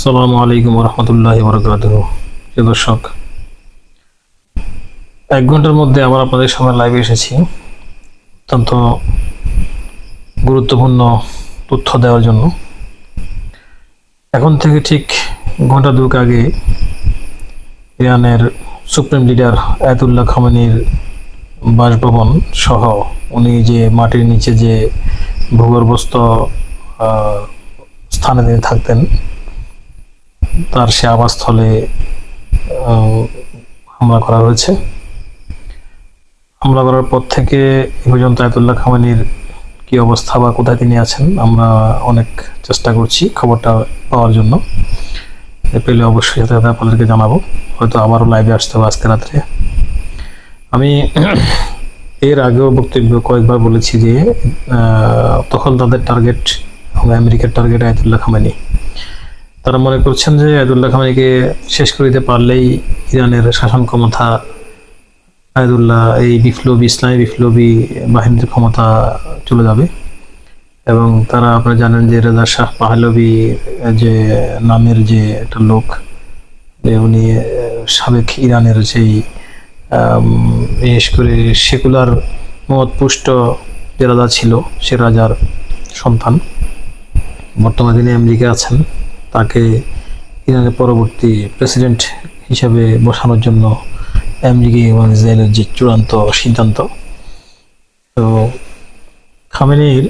আসসালামু আলাইকুম রহমতুল্লাহ প্রিয় দর্শক, এক ঘণ্টার মধ্যে আবার আপনাদের সামনে লাইভে এসেছি। অত্যন্ত গুরুত্বপূর্ণ তথ্য দেওয়ার জন্য। এখন থেকে ঠিক ঘণ্টা দুয়েক আগে ইরানের সুপ্রিম লিডার আয়াতুল্লাহ খামেনির বাসভবন সহ উনি যে মাটির নিচে যে ভূগর্ভস্থ স্থানে তিনি থাকতেন তার সে আবাসস্থলে হামলা করা হয়েছে। হামলা করার পর থেকে এ পর্যন্ত আয়তুল্লাহ খামানির কি অবস্থা বা কোথায় তিনি আছেন, আমরা অনেক চেষ্টা করছি খবরটা পাওয়ার জন্য। পেলে অবশ্যই সাথে আপনাদেরকে জানাব। হয়তো আবারও লাইভে আসতে হবে আজকে রাত্রে। আমি এর আগেও বক্তব্য কয়েকবার বলেছি যে তখন তাদের টার্গেট আমরা আমেরিকার টার্গেট আয়তুল্লাহ খামানি। তারা মনে করছেন যে আয়দুল্লাহ খামেনিকে শেষ করিতে পারলেই ইরানের শাসন ক্ষমতা আয়াতুল্লাহ এই বিপ্লবী, ইসলামী বিপ্লবী বাহিনীর ক্ষমতা চলে যাবে। এবং তারা আপনারা জানেন যে রেজা শাহ পাহলবি যে নামের যে একটা লোক, যে উনি সাবেক ইরানের যেই বিশেষ করে সেকুলার মত পুষ্ট যে রাজা ছিল, সে রাজার সন্তান। বর্তমানে তিনি আমেরিকা আছেন। তাকে ইরানের পরবর্তী প্রেসিডেন্ট হিসাবে বসানোর জন্য আমেরিকা এবং ইসরায়েলের যে চূড়ান্ত সিদ্ধান্ত, তো খামেনির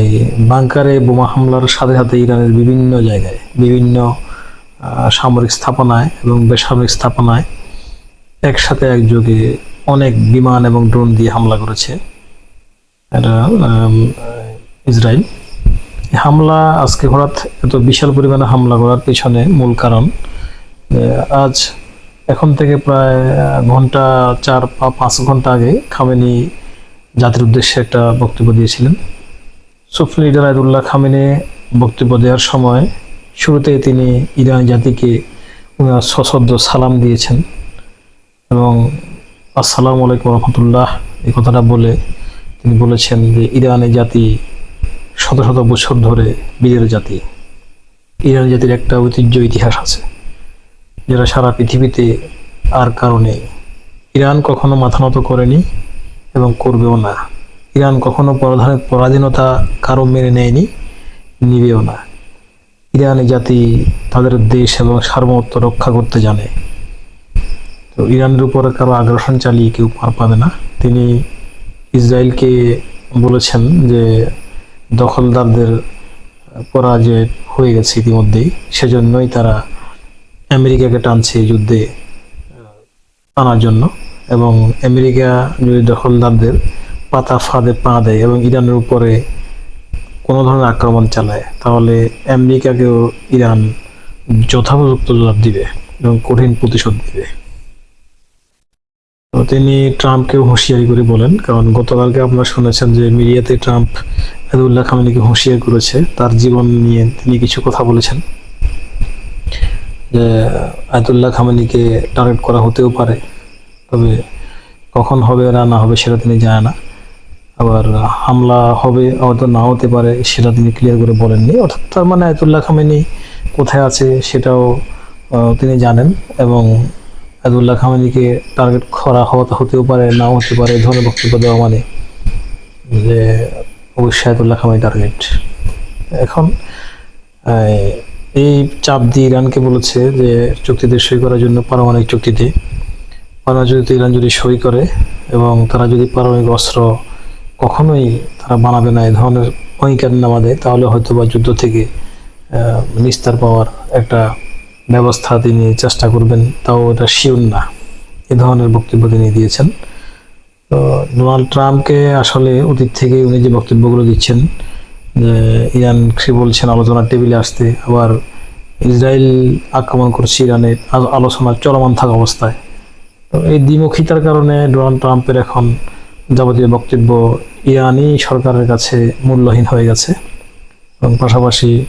এই বাংকারে বোমা হামলার সাথে সাথে ইরানের বিভিন্ন জায়গায়, বিভিন্ন সামরিক স্থাপনায় এবং বেসামরিক স্থাপনায় একসাথে একযোগে অনেক বিমান এবং ড্রোন দিয়ে হামলা করেছে। এটা ইসরায়েল। হামলা, আজকে হঠাৎ এত বিশাল পরিমাণে হামলা করার পিছনে মূল কারণ। আজ এখন থেকে প্রায় ঘণ্টা চার বা পাঁচ ঘণ্টা আগে খামেনি জাতির উদ্দেশ্যে একটা বক্তব্য দিয়েছিলেন। সুফি লিডার আয়দুল্লাহ খামেনি বক্তব্য দেওয়ার সময় শুরুতে তিনি ইরান জাতিকে উনার সশ্রদ্ধ সালাম দিয়েছেন এবং আসসালামু আলাইকুম রহমতুল্লাহ এই কথাটা বলে তিনি বলেছেন যে ইরানের জাতি শত শত বছর ধরে বীরের জাতি, ইরান জাতির একটা ঐতিহ্য ইতিহাস আছে, যেটা সারা পৃথিবীতে আর কারণে ইরান কখনো মাথা নত করেনি এবং করবেও না। ইরান কখনো পরাধীন- পরাধীনতা কারও মেনে নেয়নি, নিবেও না। ইরানি জাতি তাদের দেশ এবং সার্বভৌমত্ব রক্ষা করতে জানে। তো ইরানের উপরে কারও আগ্রাসন চালিয়ে কেউ পার পাবে না। তিনি ইসরায়েলকে বলেছেন যে দখলদারদের পরাজয় হয়ে গেছে ইতিমধ্যেই। সেজন্যই তারা আমেরিকাকে টানছে যুদ্ধে আনার জন্য। এবং আমেরিকা যদি দখলদারদের পাতা ফাঁদে পা দেয় এবং ইরানের উপরে কোনো ধরনের আক্রমণ চালায়, তাহলে আমেরিকাকেও ইরান যথাপযুক্ত জবাব দিবে এবং কঠিন প্রতিশোধ দিবে। তিনি ট্রাম্পকেও হুঁশিয়ারি করে বলেন, কারণ গতকালকে আপনারা শুনেছেন যে মিডিয়াতে ট্রাম্প আদুল্লাহ খামেনিকে হুঁশিয়ার করেছে, তার জীবন নিয়ে তিনি কিছু কথা বলেছেন। যে আয়তুল্লাহ খামেনিকে টার্গেট করা হতেও পারে, তবে কখন হবে, না না হবে সেটা তিনি জানে না। আবার হামলা হবে, হয়তো না হতে পারে, সেটা তিনি ক্লিয়ার করে বলেননি। অর্থাৎ তার মানে আয়তুল্লাহ খামেনি কোথায় আছে সেটাও তিনি জানেন এবং আয়তুল্লাহ খামেনিকে টার্গেট করা হতে হতেও পারে, নাও হতে পারে এই ধরনের বক্তব্য দেওয়া মানে। যে অবশ্যই আয়তুল্লাহ খামেনি টার্গেট এখন, এই চাপ দিয়ে ইরানকে বলেছে যে চুক্তিতে সই করার জন্য পারমাণবিক চুক্তিতে পারমাণবিক ইরান যদি সই করে এবং তারা যদি পারমাণবিক অস্ত্র কখনোই তারা বানাবে না এই ধরনের অঙ্গীকার নামা দেয়, তাহলে হয়তো বা যুদ্ধ থেকে নিস্তার পাওয়ার একটা ব্যবস্থা তিনি চেষ্টা করবেন, তাও এটা শিওর না। এ ধরনের বক্তব্য তিনি দিয়েছেন। তো ডোনাল্ড ট্রাম্পকে আসলে অতীত থেকে উনি যে বক্তব্যগুলো দিচ্ছেন, যে ইরান সে বলছেন আলোচনার টেবিলে আসতে, আবার ইসরায়েল আক্রমণ করছে ইরানে আ- আলোচনা চলমান থাকা অবস্থায়। তো এই দ্বিমুখিতার কারণে ডোনাল্ড ট্রাম্পের এখন যাবতীয় বক্তব্য ইরানি সরকারের কাছে মূল্যহীন হয়ে গেছে। এবং পাশাপাশি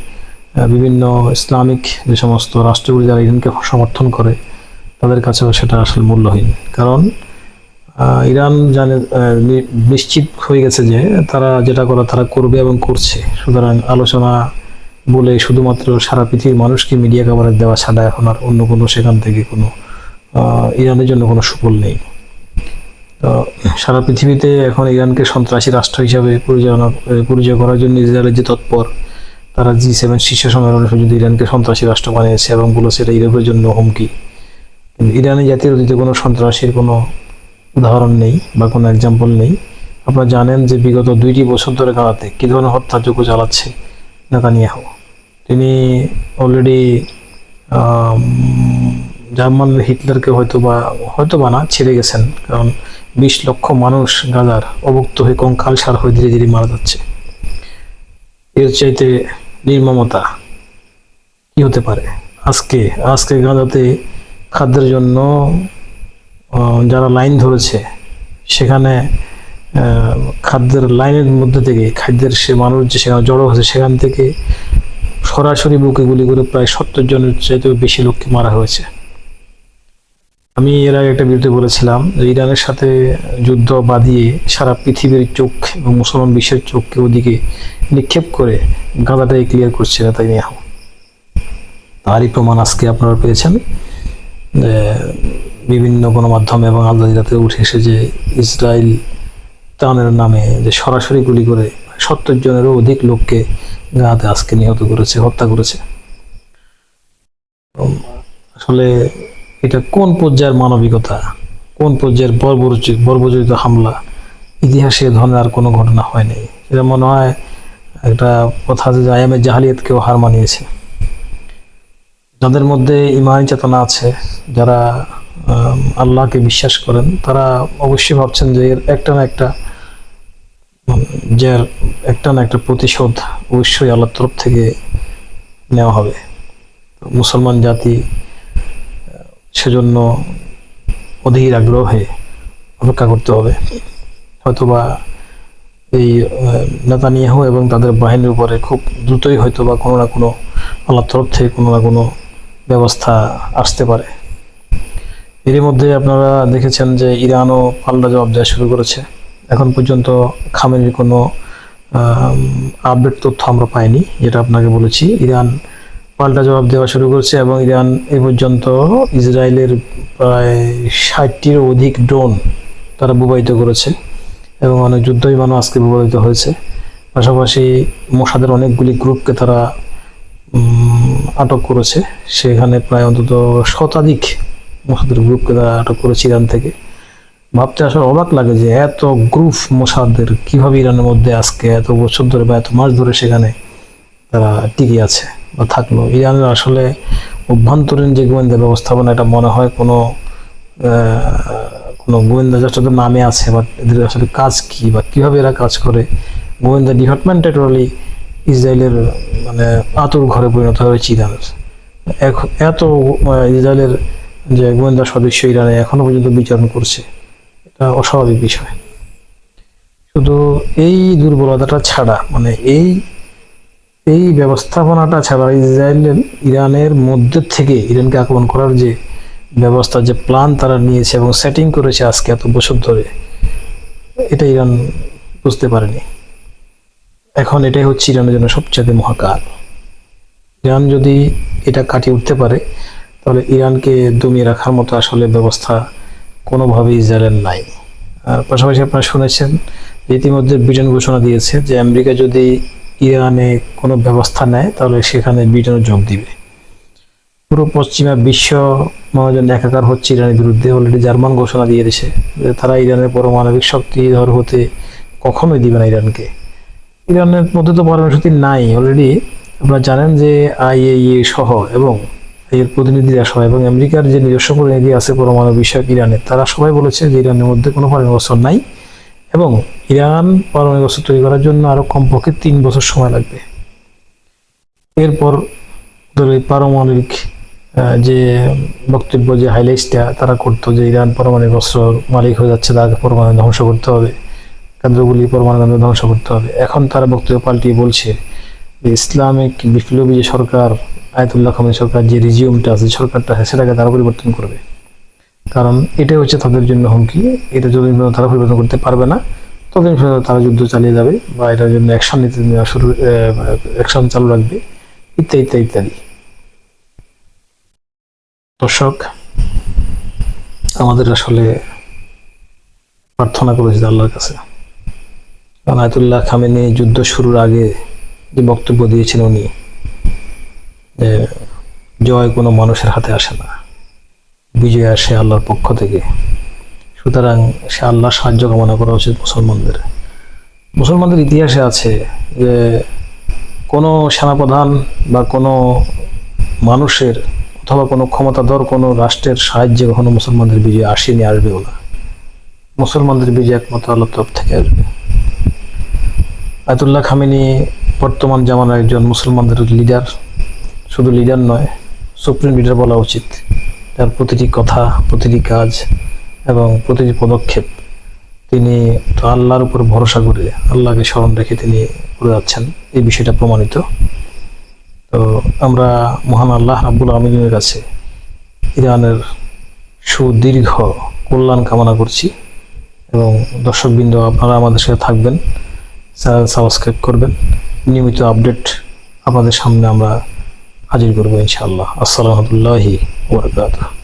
বিভিন্ন ইসলামিক যে সমস্ত রাষ্ট্রগুলি যারা ইরানকে সমর্থন করে, তাদের কাছেও সেটা আসলে মূল্যহীন। কারণ ইরান জানে নিশ্চিত হয়ে গেছে যে তারা যেটা করা তারা করবে এবং করছে। সুতরাং আলোচনা বলে শুধুমাত্র সারা পৃথিবীর মানুষকে মিডিয়া কভারেজ দেওয়া ছাড়া এখন আর অন্য কোনো সেখান থেকে কোনো ইরানের জন্য কোনো সুফল নেই। তো সারা পৃথিবীতে এখন ইরানকে সন্ত্রাসী রাষ্ট্র হিসাবে পরিচালনা পরিচয় করার জন্য ইসরায়েলের যে তৎপর, তারা জি সেভেন শীর্ষ সম্মেলনে পর্যন্ত ইরানকে সন্ত্রাসী রাষ্ট্র বানিয়েছে এবং বলেছে এটা ইউরোপের জন্য হুমকি, কিন্তু ইরানি জাতির অতীতে কোনো সন্ত্রাসীর কোনো উদাহরণ নেই বা কোনো এক্সাম্পল নেই। আপনারা জানেন যে বিগত দুইটি বছর ধরে গাজাতে কী ধরনের হত্যাযোগ্য চালাচ্ছে নেতানিয়াহু? তিনি অলরেডি জার্মান হিটলারকে হয়তো বা হয়তো বা না, ছেড়ে গেছেন। কারণ বিশ লক্ষ মানুষ গাজার অভুক্ত হয়ে কঙ্কাল সার হয়ে ধীরে ধীরে মারা যাচ্ছে। এর চাইতে নির্মমতা কি হতে পারে? আজকে আজকে গাজাতে খাদ্যের জন্য যারা লাইন ধরেছে, সেখানে খাদ্যের লাইনের মধ্যে থেকে, খাদ্যের সে মানুষ যে সেখানে জড়ো হয়েছে, সেখান থেকে সরাসরি বুকে গুলি করে প্রায় সত্তর জনের চাইতেও বেশি লোককে মারা হয়েছে। আমি এর আগে একটা বিরুদ্ধে বলেছিলাম যে ইরানের সাথে যুদ্ধ বাদিয়ে সারা পৃথিবীর চোখ এবং মুসলমান বিশ্বের চোখকে ওদিকে নিক্ষেপ করে গাঁদাটাই ক্লিয়ার করছে না তাই নিয়ে তারই প্রমাণ আজকে আপনারা পেয়েছেন। বিভিন্ন গণমাধ্যম এবং আল জাজিরাতে উঠে এসে যে ইসরায়েল তানের নামে যে সরাসরি গুলি করে সত্তর জনেরও অধিক লোককে গাঁতে আজকে নিহত করেছে, হত্যা করেছে। আসলে এটা কোন পর্যায়ের মানবিকতা? কোন পর্যায়ের বর্বরচিত বর্বজড়িত হামলা? ইতিহাসে ধরনের আর কোনো ঘটনা হয়নি। এটা মনে হয় একটা কথা আছে যে আয়ামের জাহালিয়াতকেও হার মানিয়েছে। যাদের মধ্যে ইমানি চেতনা আছে যারা আল্লাহকে বিশ্বাস করেন তারা অবশ্যই ভাবছেন যে এর একটা না একটা উম, যে একটা না একটা প্রতিশোধ অবশ্যই আল্লাহর তরফ থেকে নেওয়া হবে। মুসলমান জাতি সেজন্য অধীর আগ্রহে অপেক্ষা করতে হবে। হয়তোবা এই নেতানিয়াহু এবং তাদের বাহিনীর উপরে খুব দ্রুতই হয়তো বা কোনো না কোনো আল্লাহর তরফ থেকে কোনো না কোনো ব্যবস্থা আসতে পারে। এরই মধ্যে আপনারা দেখেছেন যে ইরানও পাল্টা জবাব দেওয়া শুরু করেছে। এখন পর্যন্ত খামেনির কোনো আপডেট তথ্য আমরা পাইনি, যেটা আপনাকে বলেছি। ইরান পাল্টা জবাব দেওয়া শুরু করেছে এবং ইরান এ পর্যন্ত ইসরায়েলের প্রায় ষাটটির অধিক ড্রোন তারা বুবাইত করেছে এবং অনেক যুদ্ধ বিমানও আজকে বুবাইত হয়েছে। পাশাপাশি মোসাদের অনেকগুলি গ্রুপকে তারা আটক করেছে। সেখানে প্রায় অন্তত শতাধিক মোসাদের গ্রুপকে তারা আটক করেছে ইরান থেকে। ভাবতে আসলে অবাক লাগে যে এত গ্রুপ মোসাদের কীভাবে ইরানের মধ্যে আজকে এত বছর ধরে বা এত মাস ধরে সেখানে তারা টিকে আছে বা থাকল। ইরানের আসলে অভ্যন্তরীণ যে গোয়েন্দা ব্যবস্থাপনা, এটা মনে হয় কোনো কোনো গোয়েন্দা যাদের নামে আছে বা এদের আসলে কাজ কি বা কীভাবে এরা কাজ করে? গোয়েন্দা ডিপার্টমেন্ট টোটালি ইসরায়েলের মানে আতুর ঘরে পরিণত হয়েছে ইরানের। এখন এত ইসরায়েলের যে গোয়েন্দা সদস্য ইরানে এখনও পর্যন্ত বিচরণ করছে, এটা অস্বাভাবিক বিষয়। শুধু এই দুর্বলতাটা ছাড়া মানে এই এই ব্যবস্থাপনাটা ছাড়া ইসরায়েলের ইরানের মধ্যে থেকে ইরানকে আক্রমণ করার যে ব্যবস্থা, যে প্ল্যান তারা নিয়েছে এবং সেটিং করেছে আজকে এত বছর ধরে, এটা ইরান বুঝতে পারেনি। এখন এটাই হচ্ছে ইরানের জন্য সবচেয়ে মহাকাল। ইরান যদি এটা কাটিয়ে উঠতে পারে, তাহলে ইরানকে দমিয়ে রাখার মতো আসলে ব্যবস্থা কোনোভাবেই ইসরায়েলের নাই। আর পাশাপাশি আপনারা শুনেছেন ইতিমধ্যে ব্রিটেন ঘোষণা দিয়েছে যে আমেরিকা যদি ইরানে কোনো ব্যবস্থা নেয়, তাহলে সেখানে ব্রিটেনও যোগ দিবে। পুরো পশ্চিমা বিশ্ব মহাজন একাকার হচ্ছে ইরানের বিরুদ্ধে। অলরেডি জার্মান ঘোষণা দিয়ে দিয়েছে যে তারা ইরানের পারমাণবিক শক্তি ধর হতে কখনোই দিবে না ইরানকে। ইরানের মধ্যে তো পারমাণবিক নাই অলরেডি আপনারা জানেন যে আইএইএ সহ এবং এর প্রতিনিধিরা সহ এবং আমেরিকার যে নিজস্ব প্রতিনিধি আছে পরমাণু বিষয়ক ইরানে, তারা সবাই বলেছে যে ইরানের মধ্যে কোনো পারমাণবিক অস্ত্র নাই এবং ইরান পারমাণবিক অস্ত্র তৈরি করার জন্য আরও কমপক্ষে তিন বছর সময় লাগবে। এরপর পারমাণবিক যে বক্তব্য যে হাইলাইটসটা তারা করতো যে ইরান পারমাণবিক অস্ত্র মালিক হয়ে যাচ্ছে, তাকে পরমাণু ধ্বংস করতে হবে। কেন্দ্রগুলি, পরমাণু কেন্দ্র ধ্বংস করতে হবে। এখন তারা বক্তব্য পাল্টিয়ে বলছে যে ইসলামিক বিপ্লবী যে সরকার, আয়তুল্লাহ খামেনি সরকার, যে রিজিউমটা আছে সরকারটা আছে, সেটাকে তারা পরিবর্তন করবে। কারণ এটাই হচ্ছে তাদের জন্য হুমকি। এটা পর্যন্ত তারা পরিবর্তন করতে পারবে না, ততদিন তারা যুদ্ধ চালিয়ে যাবে বা এটার জন্য অ্যাকশন নিতে শুরু অ্যাকশন চালু রাখবে, ইত্যাদি ইত্যাদি ইত্যাদি। দর্শক, আমাদের আসলে প্রার্থনা করেছি আল্লাহর কাছে। কারণ আয়তুল্লাহ খামেনি যুদ্ধ শুরুর আগে যে বক্তব্য দিয়েছেন উনি, যে জয় কোনো মানুষের হাতে আসে না, বিজয় আসে আল্লাহর পক্ষ থেকে। সুতরাং সে আল্লাহর সাহায্য কামনা করা উচিত মুসলমানদের। মুসলমানদের ইতিহাসে আছে যে কোনো সেনাপ্রধান বা কোনো মানুষের অথবা কোনো ক্ষমতাধর কোনো রাষ্ট্রের সাহায্যে কখনো মুসলমানদের বিজয় আসেনি, আসবেও না। মুসলমানদের বিজয় একমাত্র আল্লাহ তরফ থেকে আসবে। আয়তুল্লাহ খামিনী বর্তমান জামানার একজন মুসলমানদের লিডার শুধু লিডার নয় সুপ্রিম লিডার বলা উচিত। তার প্রতিটি কথা, প্রতিটি কাজ এবং প্রতিটি পদক্ষেপ তিনি তো আল্লাহর উপর ভরসা করে আল্লাহকে স্মরণ রেখে তিনি করে যাচ্ছেন। এই বিষয়টা প্রমাণিত। তো আমরা মহান আল্লাহ রাব্বুল আমিনের কাছে ইরানের সুদীর্ঘ কল্যাণ কামনা করছি এবং দর্শকবৃন্দ আপনারা আমাদের সাথে থাকবেন। সাবস্ক্রাইব করবেন। নিয়মিত আপডেট আপনাদের সামনে আমরা হাজির করব ইনশাআল্লাহ। আসসালামুল্লাহি আলাইকুম ওয়া বারাকাতুহু।